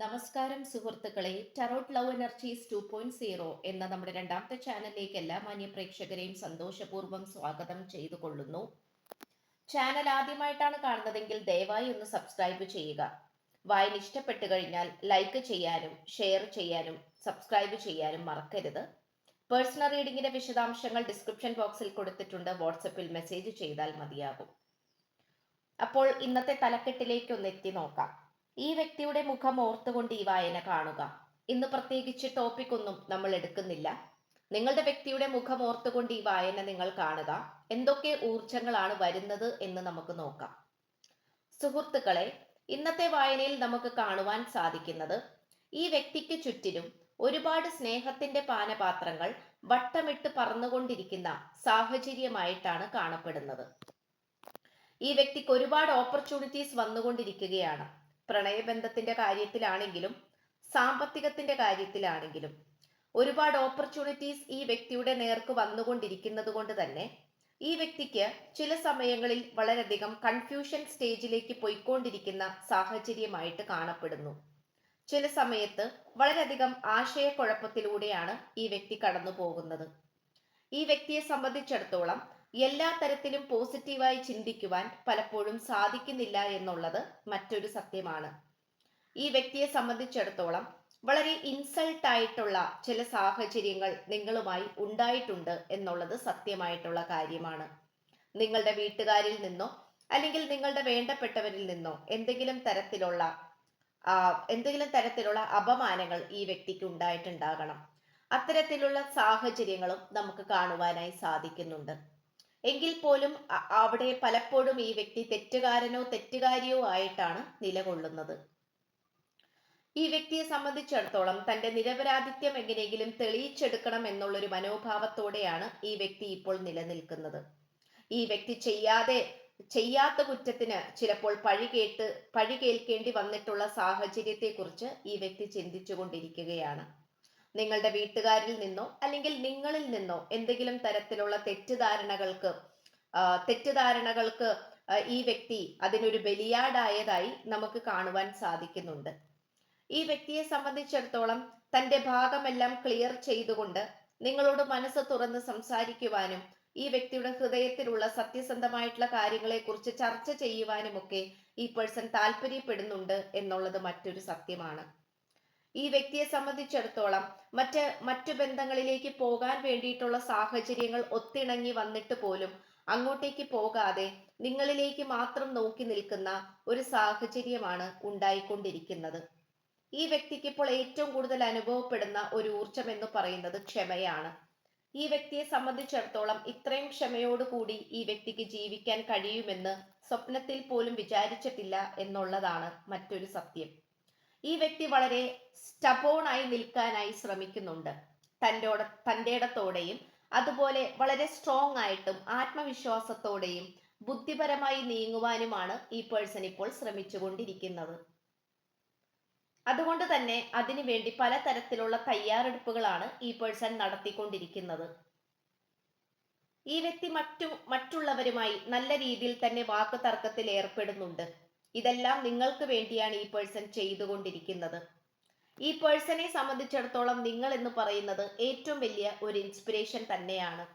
നമസ്കാരം സുഹൃത്തുക്കളെ. Tarot love energies two point zero എന്ന നമ്മുടെ രണ്ടാമത്തെ ചാനലിലേക്ക് എല്ലാ മാന്യ പ്രേക്ഷകരെയും സന്തോഷപൂർവം സ്വാഗതം ചെയ്തു കൊള്ളുന്നു ചാനൽ ആദ്യമായിട്ടാണ് കാണുന്നതെങ്കിൽ ദയവായി ഒന്ന് സബ്സ്ക്രൈബ് ചെയ്യുക. വായന ഇഷ്ടപ്പെട്ടു കഴിഞ്ഞാൽ ലൈക്ക് ചെയ്യാനും ഷെയർ ചെയ്യാനും സബ്സ്ക്രൈബ് ചെയ്യാനും മറക്കരുത്. പേഴ്സണൽ റീഡിങ്ങിന്റെ വിശദാംശങ്ങൾ ഡിസ്ക്രിപ്ഷൻ ബോക്സിൽ കൊടുത്തിട്ടുണ്ട്. വാട്സപ്പിൽ മെസ്സേജ് ചെയ്താൽ മതിയാകും. അപ്പോൾ ഇന്നത്തെ തലക്കെട്ടിലേക്ക് ഒന്ന് എത്തി നോക്കാം. ഈ വ്യക്തിയുടെ മുഖം ഓർത്തുകൊണ്ട് ഈ വായന കാണുക. ഇന്ന് പ്രത്യേകിച്ച് ടോപ്പിക് ഒന്നും നമ്മൾ എടുക്കുന്നില്ല. നിങ്ങളുടെ വ്യക്തിയുടെ മുഖം ഓർത്തുകൊണ്ട് ഈ വായന നിങ്ങൾ കാണുക. എന്തൊക്കെ ഊർജങ്ങളാണ് വരുന്നത് എന്ന് നമുക്ക് നോക്കാം. സുഹൃത്തുക്കളെ ഇന്നത്തെ വായനയിൽ നമുക്ക് കാണുവാൻ സാധിക്കുന്നത് ഈ വ്യക്തിക്ക് ചുറ്റിലും ഒരുപാട് സ്നേഹത്തിന്റെ പാനപാത്രങ്ങൾ വട്ടമിട്ട് പറന്നുകൊണ്ടിരിക്കുന്ന സാഹചര്യമായിട്ടാണ് കാണപ്പെടുന്നത്. ഈ വ്യക്തിക്ക് ഒരുപാട് ഓപ്പർച്യൂണിറ്റീസ് വന്നുകൊണ്ടിരിക്കുകയാണ്. പ്രണയബന്ധത്തിന്റെ കാര്യത്തിലാണെങ്കിലും സാമ്പത്തികത്തിന്റെ കാര്യത്തിലാണെങ്കിലും ഒരുപാട് ഓപ്പർച്യൂണിറ്റീസ് ഈ വ്യക്തിയുടെ നേർക്ക് വന്നുകൊണ്ടിരിക്കുന്നത് കൊണ്ട് തന്നെ ഈ വ്യക്തിക്ക് ചില സമയങ്ങളിൽ വളരെയധികം കൺഫ്യൂഷൻ സ്റ്റേജിലേക്ക് പോയിക്കൊണ്ടിരിക്കുന്ന സാഹചര്യമായിട്ട് കാണപ്പെടുന്നു. ചില സമയത്ത് വളരെയധികം ആശയക്കുഴപ്പത്തിലൂടെയാണ് ഈ വ്യക്തി കടന്നു പോകുന്നത് ഈ വ്യക്തിയെ സംബന്ധിച്ചിടത്തോളം എല്ലാ തരത്തിലും പോസിറ്റീവായി ചിന്തിക്കുവാൻ പലപ്പോഴും സാധിക്കുന്നില്ല എന്നുള്ളത് മറ്റൊരു സത്യമാണ്. ഈ വ്യക്തിയെ സംബന്ധിച്ചിടത്തോളം വളരെ ഇൻസൾട്ട് ആയിട്ടുള്ള ചില സാഹചര്യങ്ങൾ നിങ്ങളുമായി ഉണ്ടായിട്ടുണ്ട് എന്നുള്ളത് സത്യമായിട്ടുള്ള കാര്യമാണ്. നിങ്ങളുടെ വീട്ടുകാരിൽ നിന്നോ അല്ലെങ്കിൽ നിങ്ങളുടെ വേണ്ടപ്പെട്ടവരിൽ നിന്നോ എന്തെങ്കിലും തരത്തിലുള്ള എന്തെങ്കിലും തരത്തിലുള്ള അപമാനങ്ങൾ ഈ വ്യക്തിക്ക് ഉണ്ടായിട്ടുണ്ടാകണം. അത്തരത്തിലുള്ള സാഹചര്യങ്ങളും നമുക്ക് കാണുവാനായി സാധിക്കുന്നുണ്ട്. എങ്കിൽ പോലും അവിടെ പലപ്പോഴും ഈ വ്യക്തി തെറ്റുകാരനോ തെറ്റുകാരിയോ ആയിട്ടാണ് നിലകൊള്ളുന്നത്. ഈ വ്യക്തിയെ സംബന്ധിച്ചിടത്തോളം തന്റെ നിരപരാധിത്യം എങ്ങനെയെങ്കിലും തെളിയിച്ചെടുക്കണം എന്നുള്ളൊരു മനോഭാവത്തോടെയാണ് ഈ വ്യക്തി ഇപ്പോൾ നിലനിൽക്കുന്നത്. ഈ വ്യക്തി ചെയ്യാതെ ചെയ്യാത്ത കുറ്റത്തിന് ചിലപ്പോൾ പഴി കേട്ട് പഴി കേൾക്കേണ്ടി വന്നിട്ടുള്ള സാഹചര്യത്തെക്കുറിച്ച് ഈ വ്യക്തി ചിന്തിച്ചുകൊണ്ടിരിക്കുകയാണ്. നിങ്ങളുടെ വീട്ടുകാരിൽ നിന്നോ അല്ലെങ്കിൽ നിങ്ങളിൽ നിന്നോ എന്തെങ്കിലും തരത്തിലുള്ള തെറ്റിദ്ധാരണകൾക്ക് തെറ്റിദ്ധാരണകൾക്ക് ഈ വ്യക്തി അതിനൊരു ബലിയാടായതായി നമുക്ക് കാണുവാൻ സാധിക്കുന്നുണ്ട്. ഈ വ്യക്തിയെ സംബന്ധിച്ചിടത്തോളം തന്റെ ഭാഗമെല്ലാം ക്ലിയർ ചെയ്തുകൊണ്ട് നിങ്ങളോട് മനസ്സ് തുറന്ന് സംസാരിക്കുവാനും ഈ വ്യക്തിയുടെ ഹൃദയത്തിലുള്ള സത്യസന്ധമായിട്ടുള്ള കാര്യങ്ങളെക്കുറിച്ച് ചർച്ച ചെയ്യുവാനുമൊക്കെ ഈ പേഴ്സൺ താല്പര്യപ്പെടുന്നുണ്ട് എന്നുള്ളത് മറ്റൊരു സത്യമാണ്. ഈ വ്യക്തിയെ സംബന്ധിച്ചിടത്തോളം മറ്റ് മറ്റു ബന്ധങ്ങളിലേക്ക് പോകാൻ വേണ്ടിയിട്ടുള്ള സാഹചര്യങ്ങൾ ഒത്തിണങ്ങി വന്നിട്ട് പോലും അങ്ങോട്ടേക്ക് പോകാതെ നിങ്ങളിലേക്ക് മാത്രം നോക്കി നിൽക്കുന്ന ഒരു സാഹചര്യമാണ് ഉണ്ടായിക്കൊണ്ടിരിക്കുന്നത്. ഈ വ്യക്തിക്ക് ഇപ്പോൾ ഏറ്റവും കൂടുതൽ അനുഭവപ്പെടുന്ന ഒരു ഊർജം എന്ന് പറയുന്നത് ക്ഷമയാണ്. ഈ വ്യക്തിയെ സംബന്ധിച്ചിടത്തോളം ഇത്രയും ക്ഷമയോടുകൂടി ഈ വ്യക്തിക്ക് ജീവിക്കാൻ കഴിയുമെന്ന് സ്വപ്നത്തിൽ പോലും വിചാരിച്ചിട്ടില്ല എന്നുള്ളതാണ് മറ്റൊരു സത്യം. ഈ വ്യക്തി വളരെ സ്റ്റബോണായി നിൽക്കാനായി ശ്രമിക്കുന്നുണ്ട്. തന്റെ തന്റെ ഇടത്തോടെയും അതുപോലെ വളരെ സ്ട്രോങ് ആയിട്ടും ആത്മവിശ്വാസത്തോടെയും ബുദ്ധിപരമായി നീങ്ങുവാനുമാണ് ഈ പേഴ്സൺ ഇപ്പോൾ ശ്രമിച്ചുകൊണ്ടിരിക്കുന്നത്. അതുകൊണ്ട് തന്നെ അതിനുവേണ്ടി പലതരത്തിലുള്ള തയ്യാറെടുപ്പുകളാണ് ഈ പേഴ്സൺ നടത്തിക്കൊണ്ടിരിക്കുന്നത്. ഈ വ്യക്തി മറ്റു മറ്റുള്ളവരുമായി നല്ല രീതിയിൽ തന്നെ വാക്ക് തർക്കത്തിൽ ഏർപ്പെടുന്നുണ്ട് ഇതെല്ലാം നിങ്ങൾക്ക് വേണ്ടിയാണ് ഈ പേഴ്സൺ ചെയ്തുകൊണ്ടിരിക്കുന്നത്. ഈ പേഴ്സണെ സംബന്ധിച്ചിടത്തോളം നിങ്ങൾ എന്ന് പറയുന്നത് ഏറ്റവും വലിയ ഒരു ഇൻസ്പിറേഷൻ തന്നെയാണ്.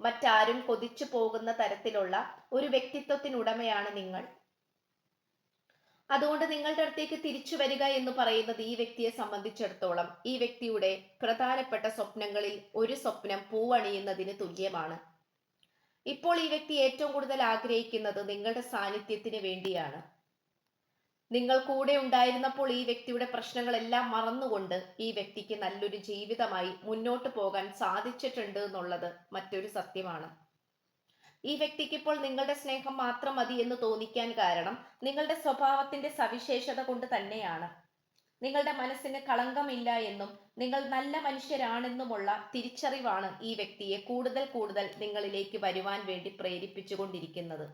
മറ്റാരും കൊതിച്ചു പോകുന്ന തരത്തിലുള്ള ഒരു വ്യക്തിത്വത്തിനുടമയാണ് നിങ്ങൾ. അതുകൊണ്ട് നിങ്ങളുടെ അടുത്തേക്ക് തിരിച്ചു വരിക എന്ന് പറയുന്നത് ഈ വ്യക്തിയെ സംബന്ധിച്ചിടത്തോളം ഈ വ്യക്തിയുടെ പ്രധാനപ്പെട്ട സ്വപ്നങ്ങളിൽ ഒരു സ്വപ്നം പൂവണിയുന്നതിന് തുല്യമാണ്. ഇപ്പോൾ ഈ വ്യക്തി ഏറ്റവും കൂടുതൽ ആഗ്രഹിക്കുന്നത് നിങ്ങളുടെ സാന്നിധ്യത്തിന് വേണ്ടിയാണ്. നിങ്ങൾ കൂടെ ഉണ്ടായിരുന്നപ്പോൾ ഈ വ്യക്തിയുടെ പ്രശ്നങ്ങളെല്ലാം മറന്നുകൊണ്ട് ഈ വ്യക്തിക്ക് നല്ലൊരു ജീവിതമായി മുന്നോട്ട് പോകാൻ സാധിച്ചിട്ടുണ്ട് എന്നുള്ളത് മറ്റൊരു സത്യമാണ്. ഈ വ്യക്തിക്ക് ഇപ്പോൾ നിങ്ങളുടെ സ്നേഹം മാത്രം മതി എന്ന് തോന്നിക്കാൻ കാരണം നിങ്ങളുടെ സ്വഭാവത്തിന്റെ സവിശേഷത കൊണ്ട് തന്നെയാണ്. നിങ്ങളുടെ മനസ്സിന് കളങ്കമില്ല എന്നും നിങ്ങൾ നല്ല മനുഷ്യരാണെന്നുമുള്ള തിരിച്ചറിവാണ് ഈ വ്യക്തിയെ കൂടുതൽ കൂടുതൽ നിങ്ങളിലേക്ക് വരുവാൻ വേണ്ടി പ്രേരിപ്പിച്ചുകൊണ്ടിരിക്കുന്നത്.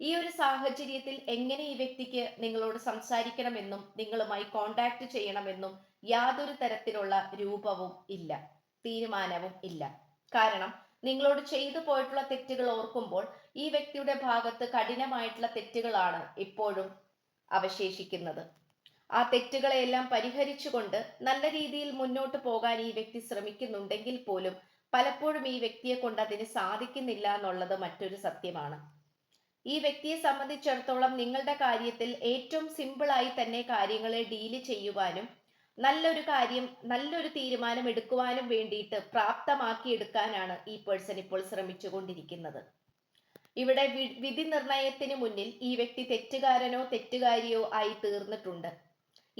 ഈ ഒരു സാഹചര്യത്തിൽ എങ്ങനെ ഈ വ്യക്തിക്ക് നിങ്ങളോട് സംസാരിക്കണമെന്നും നിങ്ങളുമായി കോണ്ടാക്ട് ചെയ്യണമെന്നും യാതൊരു തരത്തിലുള്ള രൂപവും ഇല്ല തീരുമാനവും ഇല്ല. കാരണം നിങ്ങളോട് ചെയ്തു പോയിട്ടുള്ള തെറ്റുകൾ ഓർക്കുമ്പോൾ ഈ വ്യക്തിയുടെ ഭാഗത്ത് കഠിനമായിട്ടുള്ള തെറ്റുകളാണ് ഇപ്പോഴും അവശേഷിക്കുന്നത്. ആ തെറ്റുകളെയെല്ലാം പരിഹരിച്ചുകൊണ്ട് നല്ല രീതിയിൽ മുന്നോട്ട് പോകാൻ ഈ വ്യക്തി ശ്രമിക്കുന്നുണ്ടെങ്കിൽ പോലും പലപ്പോഴും ഈ വ്യക്തിയെ കൊണ്ട് അതിന് സാധിക്കുന്നില്ല എന്നുള്ളത് മറ്റൊരു സത്യമാണ്. ഈ വ്യക്തിയെ സംബന്ധിച്ചിടത്തോളം നിങ്ങളുടെ കാര്യത്തിൽ ഏറ്റവും സിമ്പിളായി തന്നെ കാര്യങ്ങളെ ഡീൽ ചെയ്യുവാനും നല്ലൊരു കാര്യം നല്ലൊരു തീരുമാനം എടുക്കുവാനും വേണ്ടിയിട്ട് പ്രാപ്തമാക്കിയെടുക്കാനാണ് ഈ പേഴ്സൺ ഇപ്പോൾ ശ്രമിച്ചുകൊണ്ടിരിക്കുന്നത്. ഇവിടെ വിധി നിർണയത്തിന് മുന്നിൽ ഈ വ്യക്തി തെറ്റുകാരനോ തെറ്റുകാരിയോ ആയി തീർന്നിട്ടുണ്ട്.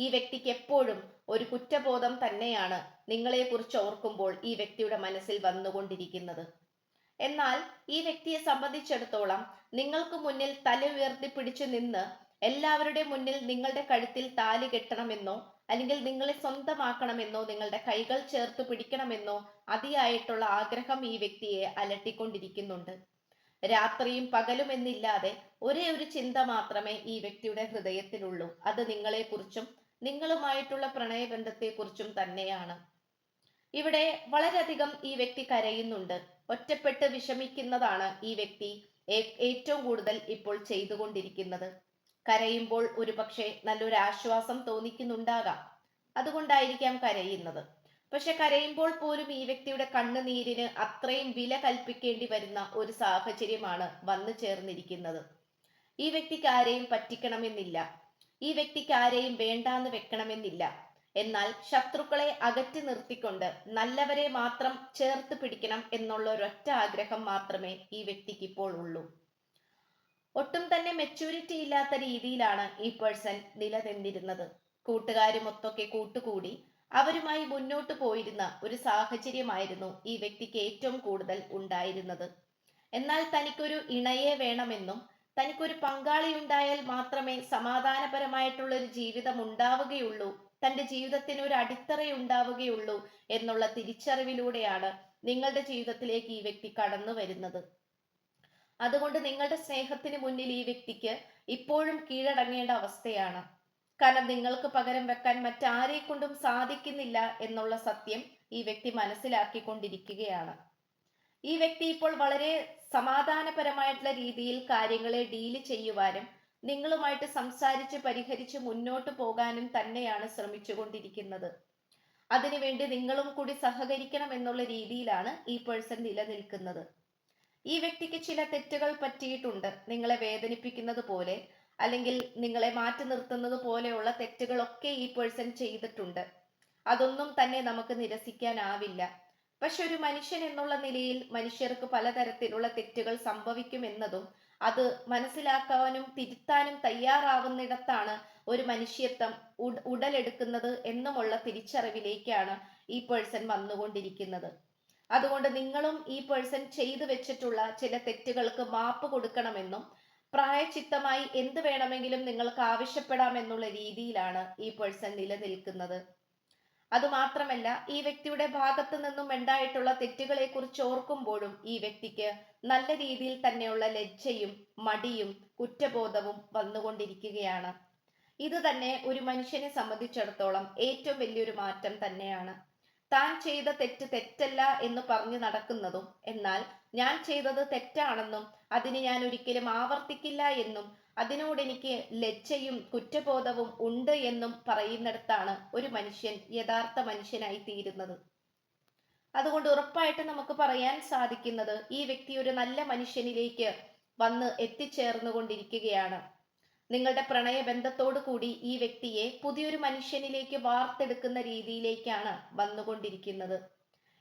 ഈ വ്യക്തിക്ക് എപ്പോഴും ഒരു കുറ്റബോധം തന്നെയാണ് നിങ്ങളെക്കുറിച്ച് ഓർക്കുമ്പോൾ ഈ വ്യക്തിയുടെ മനസ്സിൽ വന്നുകൊണ്ടിരിക്കുന്നത്. എന്നാൽ ഈ വ്യക്തിയെ സംബന്ധിച്ചിടത്തോളം നിങ്ങൾക്ക് മുന്നിൽ തല ഉയർത്തി പിടിച്ചു നിന്ന് എല്ലാവരുടെ മുന്നിൽ നിങ്ങളുടെ കഴുത്തിൽ താലി കെട്ടണമെന്നോ അല്ലെങ്കിൽ നിങ്ങളെ സ്വന്തമാക്കണമെന്നോ നിങ്ങളുടെ കൈകൾ ചേർത്ത് പിടിക്കണമെന്നോ അതിയായിട്ടുള്ള ആഗ്രഹം ഈ വ്യക്തിയെ അലട്ടിക്കൊണ്ടിരിക്കുന്നുണ്ട്. രാത്രിയും പകലും എന്നില്ലാതെ ഒരേ ഒരു ചിന്ത മാത്രമേ ഈ വ്യക്തിയുടെ ഹൃദയത്തിലുള്ളൂ. അത് നിങ്ങളെക്കുറിച്ചും നിങ്ങളുമായിട്ടുള്ള പ്രണയബന്ധത്തെക്കുറിച്ചും തന്നെയാണ്. ഇവിടെ വളരെയധികം ഈ വ്യക്തി കരയുന്നുണ്ട്. ഒറ്റപ്പെട്ട് വിഷമിക്കുന്നതാണ് ഈ വ്യക്തി ഏറ്റവും കൂടുതൽ ഇപ്പോൾ ചെയ്തുകൊണ്ടിരിക്കുന്നത്. കരയുമ്പോൾ ഒരു പക്ഷേ നല്ലൊരു ആശ്വാസം തോന്നിക്കുന്നുണ്ടാകാം. അതുകൊണ്ടായിരിക്കാം കരയുന്നത്. പക്ഷെ കരയുമ്പോൾ പോലും ഈ വ്യക്തിയുടെ കണ്ണുനീരിന് അത്രയും വില കൽപ്പിക്കേണ്ടി വരുന്ന ഒരു സാഹചര്യമാണ് വന്നു ചേർന്നിരിക്കുന്നത്. ഈ വ്യക്തിക്ക് ആരെയും പറ്റിക്കണമെന്നില്ല. ഈ വ്യക്തിക്ക് ആരെയും വേണ്ടാന്ന് വെക്കണമെന്നില്ല. എന്നാൽ ശത്രുക്കളെ അകറ്റി നിർത്തിക്കൊണ്ട് നല്ലവരെ മാത്രം ചേർത്ത് പിടിക്കണം എന്നുള്ള ഒരൊറ്റ ആഗ്രഹം മാത്രമേ ഈ വ്യക്തിക്ക് ഇപ്പോൾ ഉള്ളൂ. ഒട്ടും തന്നെ മെച്ചൂരിറ്റി ഇല്ലാത്ത രീതിയിലാണ് ഈ പേഴ്സൺ നിലനിന്നിരുന്നത്. കൂട്ടുകാരുമൊത്തൊക്കെ കൂട്ടുകൂടി അവരുമായി മുന്നോട്ട് പോയിരുന്ന ഒരു സാഹചര്യമായിരുന്നു ഈ വ്യക്തിക്ക് ഏറ്റവും കൂടുതൽ ഉണ്ടായിരുന്നത്. എന്നാൽ തനിക്കൊരു ഇണയെ വേണമെന്നും തനിക്കൊരു പങ്കാളി ഉണ്ടായാൽ മാത്രമേ സമാധാനപരമായിട്ടുള്ള ഒരു ജീവിതം ഉണ്ടാവുകയുള്ളൂ തന്റെ ജീവിതത്തിന് ഒരു അടിത്തറ ഉണ്ടാവുകയുള്ളൂ എന്നുള്ള തിരിച്ചറിവിലൂടെയാണ് നിങ്ങളുടെ ജീവിതത്തിലേക്ക് ഈ വ്യക്തി കടന്നു വരുന്നത്. അതുകൊണ്ട് നിങ്ങളുടെ സ്നേഹത്തിന് മുന്നിൽ ഈ വ്യക്തിക്ക് ഇപ്പോഴും കീഴടങ്ങേണ്ട അവസ്ഥയാണ്. കാരണം നിങ്ങൾക്ക് പകരം വെക്കാൻ മറ്റാരെ കൊണ്ടും സാധിക്കുന്നില്ല എന്നുള്ള സത്യം ഈ വ്യക്തി മനസ്സിലാക്കിക്കൊണ്ടിരിക്കുകയാണ്. ഈ വ്യക്തി ഇപ്പോൾ വളരെ സമാധാനപരമായിട്ടുള്ള രീതിയിൽ കാര്യങ്ങളെ ഡീൽ ചെയ്യുവാനും നിങ്ങളുമായിട്ട് സംസാരിച്ച് പരിഹരിച്ച് മുന്നോട്ട് പോകാനും തന്നെയാണ് ശ്രമിച്ചുകൊണ്ടിരിക്കുന്നത്. അതിനുവേണ്ടി നിങ്ങളും കൂടി സഹകരിക്കണം എന്നുള്ള രീതിയിലാണ് ഈ പേഴ്സൺ നിലനിൽക്കുന്നത്. ഈ വ്യക്തിക്ക് ചില തെറ്റുകൾ പറ്റിയിട്ടുണ്ട്. നിങ്ങളെ വേദനിപ്പിക്കുന്നത് പോലെ അല്ലെങ്കിൽ നിങ്ങളെ മാറ്റി നിർത്തുന്നത് പോലെയുള്ള തെറ്റുകളൊക്കെ ഈ പേഴ്സൺ ചെയ്തിട്ടുണ്ട്. അതൊന്നും തന്നെ നമുക്ക് നിരസിക്കാനാവില്ല. പക്ഷെ ഒരു മനുഷ്യൻ എന്നുള്ള നിലയിൽ മനുഷ്യർക്ക് പലതരത്തിലുള്ള തെറ്റുകൾ സംഭവിക്കുമെന്നതും അത് മനസ്സിലാക്കാനും തിരുത്താനും തയ്യാറാവുന്നിടത്താണ് ഒരു മനുഷ്യത്വം ഉടലെടുക്കുന്നത് എന്നുമുള്ള തിരിച്ചറിവിലേക്കാണ് ഈ പേഴ്സൺ വന്നുകൊണ്ടിരിക്കുന്നത്. അതുകൊണ്ട് നിങ്ങളും ഈ പേഴ്സൺ ചെയ്തു വെച്ചിട്ടുള്ള ചില തെറ്റുകൾക്ക് മാപ്പ് കൊടുക്കണമെന്നും പ്രായചിത്തമായി എന്ത് വേണമെങ്കിലും നിങ്ങൾക്ക് ആവശ്യപ്പെടാമെന്നുള്ള രീതിയിലാണ് ഈ പേഴ്സൺ നിലനിൽക്കുന്നത്. അതുമാത്രമല്ല ഈ വ്യക്തിയുടെ ഭാഗത്തു നിന്നും ഉണ്ടായിട്ടുള്ള തെറ്റുകളെ കുറിച്ച് ഓർക്കുമ്പോഴും ഈ വ്യക്തിക്ക് നല്ല രീതിയിൽ തന്നെയുള്ള ലജ്ജയും മടിയും കുറ്റബോധവും വന്നുകൊണ്ടിരിക്കുകയാണ്. ഇത് തന്നെ ഒരു മനുഷ്യനെ സംബന്ധിച്ചിടത്തോളം ഏറ്റവും വലിയൊരു മാറ്റം തന്നെയാണ്. താൻ ചെയ്ത തെറ്റ് തെറ്റല്ല എന്ന് പറഞ്ഞു നടക്കുന്നതും എന്നാൽ ഞാൻ ചെയ്തത് തെറ്റാണെന്നും അതിന് ഞാൻ ഒരിക്കലും ആവർത്തിക്കില്ല എന്നും അതിനോട് എനിക്ക് ലജ്ജയും കുറ്റബോധവും ഉണ്ട് എന്നും പറയുന്നിടത്താണ് ഒരു മനുഷ്യൻ യഥാർത്ഥ മനുഷ്യനായി തീരുന്നത്. അതുകൊണ്ട് ഉറപ്പായിട്ട് നമുക്ക് പറയാൻ സാധിക്കുന്നത് ഈ വ്യക്തി ഒരു നല്ല മനുഷ്യനിലേക്ക് വന്ന് എത്തിച്ചേർന്നു കൊണ്ടിരിക്കുകയാണ് നിങ്ങളുടെ പ്രണയബന്ധത്തോടു കൂടി ഈ വ്യക്തിയെ പുതിയൊരു മനുഷ്യനിലേക്ക് വാർത്തെടുക്കുന്ന രീതിയിലേക്കാണ് വന്നുകൊണ്ടിരിക്കുന്നത്.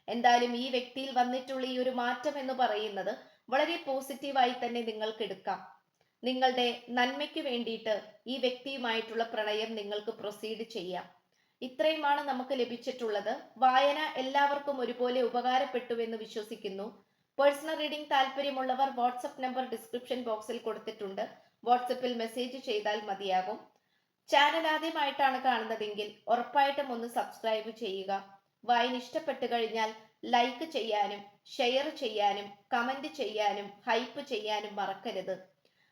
എന്തായാലും ഈ വ്യക്തിയിൽ വന്നിട്ടുള്ള ഈ ഒരു മാറ്റം എന്ന് പറയുന്നത് വളരെ പോസിറ്റീവായി തന്നെ നിങ്ങൾക്ക് എടുക്കാം. നിങ്ങളുടെ നന്മയ്ക്ക് വേണ്ടിയിട്ട് ഈ വ്യക്തിയുമായിട്ടുള്ള പ്രണയം നിങ്ങൾക്ക് പ്രൊസീഡ് ചെയ്യാം. ഇത്രയുമാണ് നമുക്ക് ലഭിച്ചിട്ടുള്ളത്. വായന എല്ലാവർക്കും ഒരുപോലെ ഉപകാരപ്പെട്ടുവെന്ന് വിശ്വസിക്കുന്നു. പേഴ്സണൽ റീഡിംഗ് താല്പര്യമുള്ളവർ വാട്സപ്പ് നമ്പർ ഡിസ്ക്രിപ്ഷൻ ബോക്സിൽ കൊടുത്തിട്ടുണ്ട്. വാട്സപ്പിൽ മെസ്സേജ് ചെയ്താൽ മതിയാകും. ചാനൽ ആദ്യമായിട്ടാണ് കാണുന്നതെങ്കിൽ ഉറപ്പായിട്ടും ഒന്ന് സബ്സ്ക്രൈബ് ചെയ്യുക. വായന ഇഷ്ടപ്പെട്ടു കഴിഞ്ഞാൽ ലൈക്ക് ചെയ്യാനും ഷെയർ ചെയ്യാനും കമന്റ് ചെയ്യാനും ഹൈപ്പ് ചെയ്യാനും മറക്കരുത്.